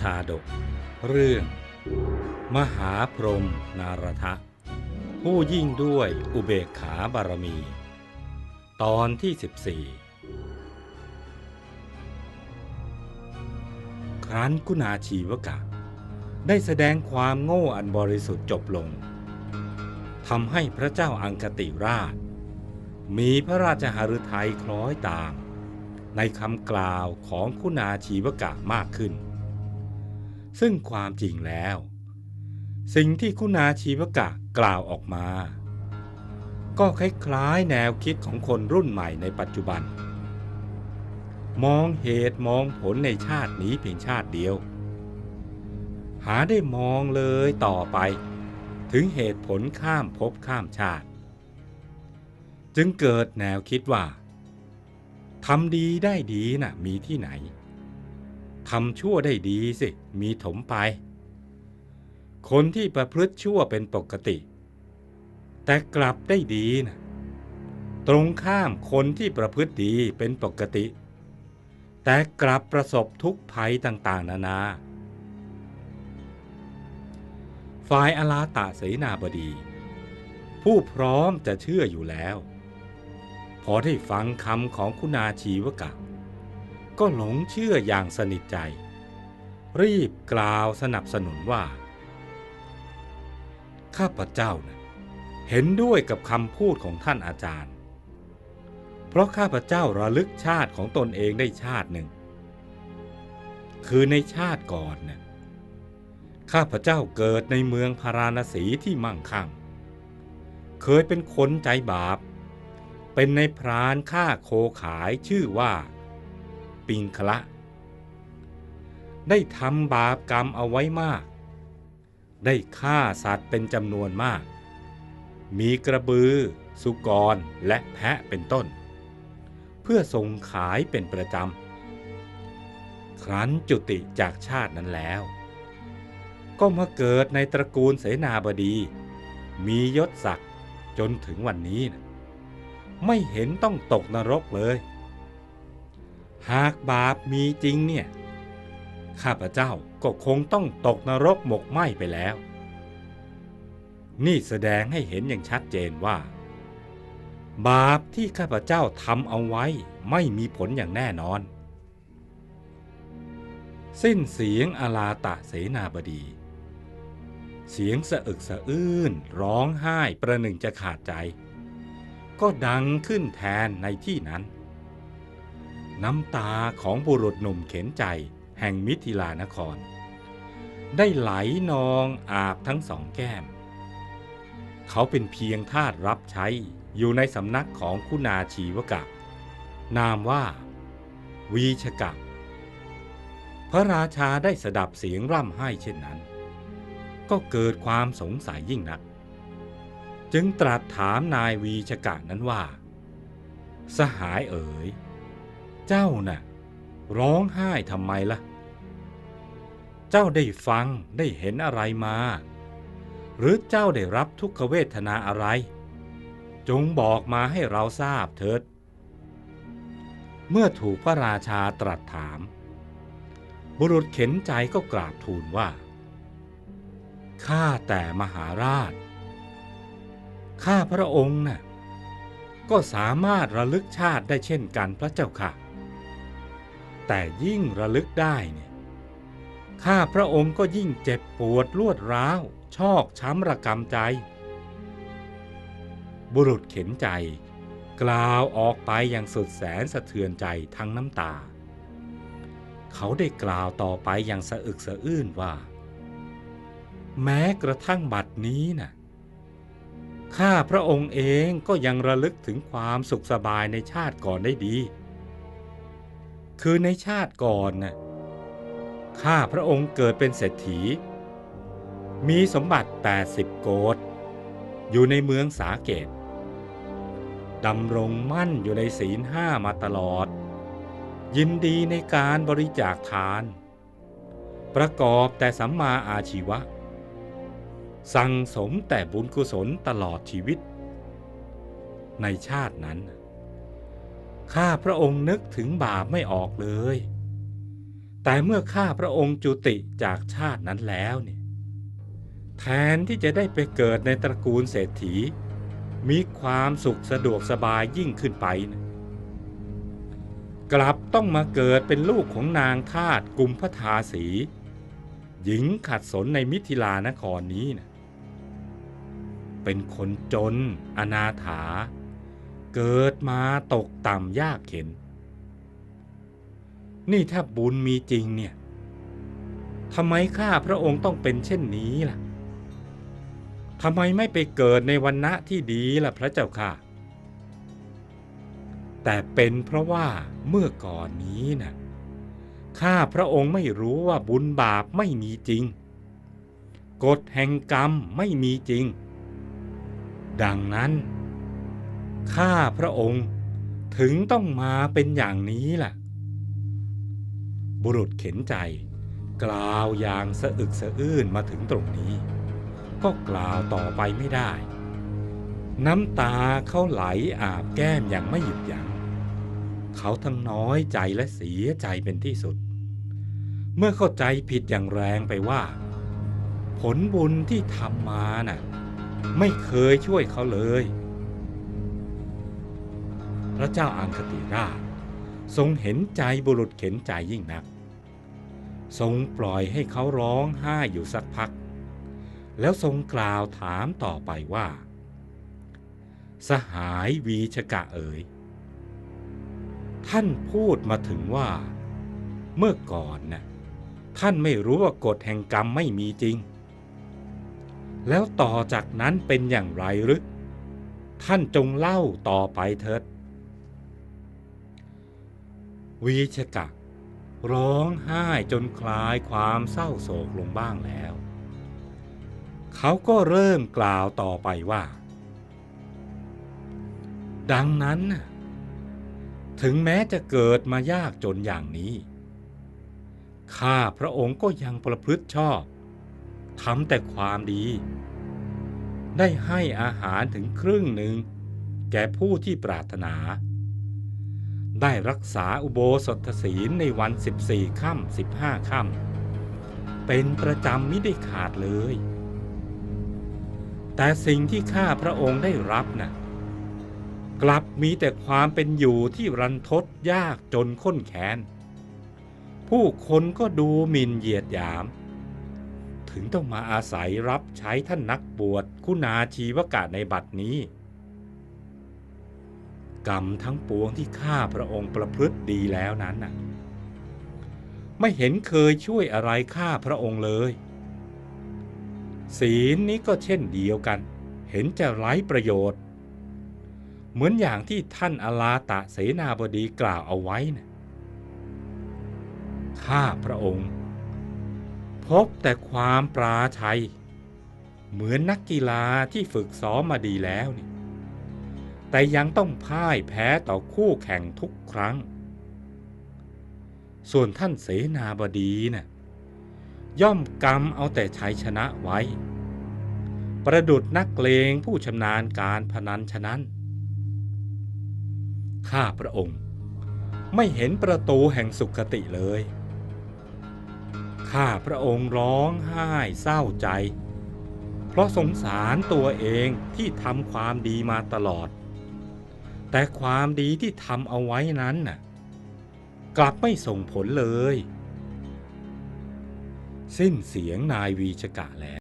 ชาดก เรื่อง มหาพรหมนารทะ ผู้ยิ่งด้วยอุเบกขาบารมี ตอนที่ 14 ครั้นกุณาชีวกะ ได้แสดงความโง่อันบริสุทธิ์จบลงทำให้พระเจ้าอังคติราช มีพระราชหฤทัยคล้อยตามในคำกล่าวของคุณาชีวกะมากขึ้น ซึ่งความจริงแล้ว สิ่งที่คุณาชีวกะกล่าวออกมา ก็คล้ายๆแนวคิดของคนรุ่นใหม่ในปัจจุบัน มองเหตุมองผลในชาตินี้เพียงชาติเดียว หาได้มองเลยต่อไป ถึงเหตุผลข้ามภพข้ามชาติ จึงเกิดแนวคิดว่าทำดีได้ดีน่ะมีที่ไหน ทำชั่วได้ดีสิ มีถมไป คนที่ประพฤติชั่วเป็นปกติ แต่กลับได้ดีนะตรงข้ามคนที่ประพฤติดีเป็นปกติ แต่กลับประสบทุกภัยต่างๆ นานา ฝ่ายอลาตะเสนาบดี ผู้พร้อมจะเชื่ออยู่แล้ว พอได้ฟังคำของคุณาชีวกะ ก็หลงเชื่ออย่างสนิทใจ รีบกล่าวสนับสนุนว่า ข้าพเจ้านะเห็นด้วยกับคำพูดของท่านอาจารย์ เพราะข้าพเจ้าระลึกชาติของตนเองได้ชาติหนึ่ง คือในชาติก่อนนะ่ะข้าพเจ้าเกิดในเมืองพาราณสีที่มั่งคั่ง เคยเป็นคนใจบาป เป็นในพรานฆ่าโคขายชื่อว่า ปิงคละ ได้ทำบาปกรรมเอาไว้มาก ได้ฆ่าสัตว์เป็นจำนวนมาก มีกระบือ สุกร และแพะเป็นต้น เพื่อส่งขายเป็นประจำ ครั้นจุติจากชาตินั้นแล้ว ก็มาเกิดในตระกูลเสนาบดี มียศศักดิ์จนถึงวันนี้นะไม่เห็นต้องตกนรกเลย หากบาปมีจริงเนี่ย ข้าพเจ้าก็คงต้องตกนรกหมกไหม้ไปแล้ว นี่แสดงให้เห็นอย่างชัดเจนว่า บาปที่ข้าพเจ้าทำเอาไว้ไม่มีผลอย่างแน่นอน สิ้นเสียงอาลาตะเสนาบดี เสียงสะอึกสะอื้นร้องไห้ประหนึ่งจะขาดใจ ก็ดังขึ้นแทนในที่นั้น น้ำตาของบุรุษหนุ่มเข็นใจแห่งมิถิลานคร ได้ไหลนองอาบทั้งสองแก้ม เขาเป็นเพียงทาสรับใช้อยู่ในสำนักของคุณาชีวกะ นามว่า วีชกะ พระราชาได้สดับเสียงร่ำไห้เช่นนั้น ก็เกิดความสงสัยยิ่งนัก จึงตรัสถามนายวีชกะนั้นว่า สหายเอ๋ย เจ้าน่ะ ร้องไห้ทำไมล่ะ เจ้าได้ฟังได้เห็นอะไรมา หรือเจ้าได้รับทุกขเวทนาอะไร จงบอกมาให้เราทราบเถิด เมื่อถูกพระราชาตรัสถาม บุรุษเข็นใจก็กราบทูลว่า ข้าแต่มหาราช ข้าพระองค์น่ะก็สามารถระลึกชาติได้เช่นกันพระเจ้าค่ะ แต่ยิ่งระลึกได้เนี่ยข้าพระองค์ก็ยิ่งเจ็บปวดรวดร้าว ชอกช้ำระกำใจ บุรุษเข็นใจ กล่าวออกไปอย่างสุดแสนสะเทือนใจทั้งน้ำตา เขาได้กล่าวต่อไปอย่างสะอึกสะอื้นว่า แม้กระทั่งบัดนี้น่ะข้าพระองค์เองก็ยังระลึกถึงความสุขสบายในชาติก่อนได้ดี คือในชาติก่อนน่ะข้าพระองค์เกิดเป็นเศรษฐี มีสมบัติ 80 โกดอยู่ในเมืองสาเกตดำรงมั่นอยู่ในศีลห้ามาตลอด ยินดีในการบริจาคทาน ประกอบแต่สัมมาอาชีวะ สั่งสมแต่บุญกุศลตลอดชีวิต ในชาตินั้น ข้าพระองค์นึกถึงบาปไม่ออกเลย แต่เมื่อข้าพระองค์จุติจากชาตินั้นแล้วเนี่ยแทนที่จะได้ไปเกิดในตระกูลเศรษฐี มีความสุขสะดวกสบายยิ่งขึ้นไปนะกลับต้องมาเกิดเป็นลูกของนางทาตกุมพทาสี หญิงขัดสนในมิถิลานครนี้นะเป็นคนจน อนาถา เกิดมาตกต่ำยากเข็น นี่ถ้าบุญมีจริงเนี่ยทำไมข้าพระองค์ต้องเป็นเช่นนี้ล่ะทำไมไม่ไปเกิดในวันณะที่ดีล่ะพระเจ้าค่ะ แต่เป็นเพราะว่าเมื่อก่อนนี้นะ่ะข้าพระองค์ไม่รู้ว่าบุญบาปไม่มีจริง กฎแห่งกรรมไม่มีจริง ดังนั้น ข้าพระองค์ถึงต้องมาเป็นอย่างนี้ล่ะ บุรุษเข็นใจ กล่าวอย่างสะอึกสะอื้นมาถึงตรงนี้ ก็กล่าวต่อไปไม่ได้ น้ำตาเขาไหลอาบแก้มอย่างไม่หยุดยัง้งเขาทั้งน้อยใจและเสียใจเป็นที่สุด เมื่อเข้าใจผิดอย่างแรงไปว่า ผลบุญที่ทำมาน่ะ ไม่เคยช่วยเขาเลย ระเจ้าอังคติราช ทรงเห็นใจบุรุษเข็นใจยิ่งนัก ทรงปล่อยให้เขาร้องไห้อยู่สักพัก แล้วทรงกล่าวถามต่อไปว่า สหายวีชกะเอ๋ยท่านพูดมาถึงว่า เมื่อก่อนนะ่ะท่านไม่รู้ว่ากฎแห่งกรรมไม่มีจริง แล้วต่อจากนั้นเป็นอย่างไรหรือ ท่านจงเล่าต่อไปเถิด วีชกะร้องไห้จนคลายความเศร้าโศกลงบ้างแล้ว เขาก็เริ่มกล่าวต่อไปว่า ดังนั้น ถึงแม้จะเกิดมายากจนอย่างนี้ ข้าพระองค์ก็ยังประพฤติชอบทำแต่ความดี ได้ให้อาหารถึงครึ่งหนึ่ง แก่ผู้ที่ปรารถนา ได้รักษาอุโบสถศีลในวัน 14ค่ำ15ค่ำเป็นประจำไม่ได้ขาดเลย แต่สิ่งที่ข้าพระองค์ได้รับน่ะกลับมีแต่ความเป็นอยู่ที่รันทดยากจนข้นแค้น ผู้คนก็ดูหมิ่นเหยียดหยาม ถึงต้องมาอาศัยรับใช้ท่านนักบวชคุณาชีวกะในบัดนี้ กรรมทั้งปวงที่ข้าพระองค์ประพฤติดีแล้วนั้นน่ะไม่เห็นเคยช่วยอะไรข้าพระองค์เลย ศีลนี้ก็เช่นเดียวกัน เห็นจะไร้ประโยชน์ เหมือนอย่างที่ท่านอลาตะเสนาบดีกล่าวเอาไว้นะข้าพระองค์ พบแต่ความปราชัย เหมือนนักกีฬาที่ฝึกซ้อมมาดีแล้วนี่ แต่ยังต้องพ่ายแพ้ต่อคู่แข่งทุกครั้ง ส่วนท่านเสนาบดีนะ่ะย่อมกำเอาแต่ชัยชนะไว้ ประดุดนักเลงผู้ชำนาญการพนันฉะนั้น ข้าพระองค์ไม่เห็นประตูแห่งสุขติเลย ข้าพระองค์ร้องไห้เศร้าใจ เพราะสงสารตัวเองที่ทำความดีมาตลอด แต่ความดีที่ทำเอาไว้นั้นน่ะกลับไม่ส่งผลเลย สิ้นเสียงนายวีชกะแล้ว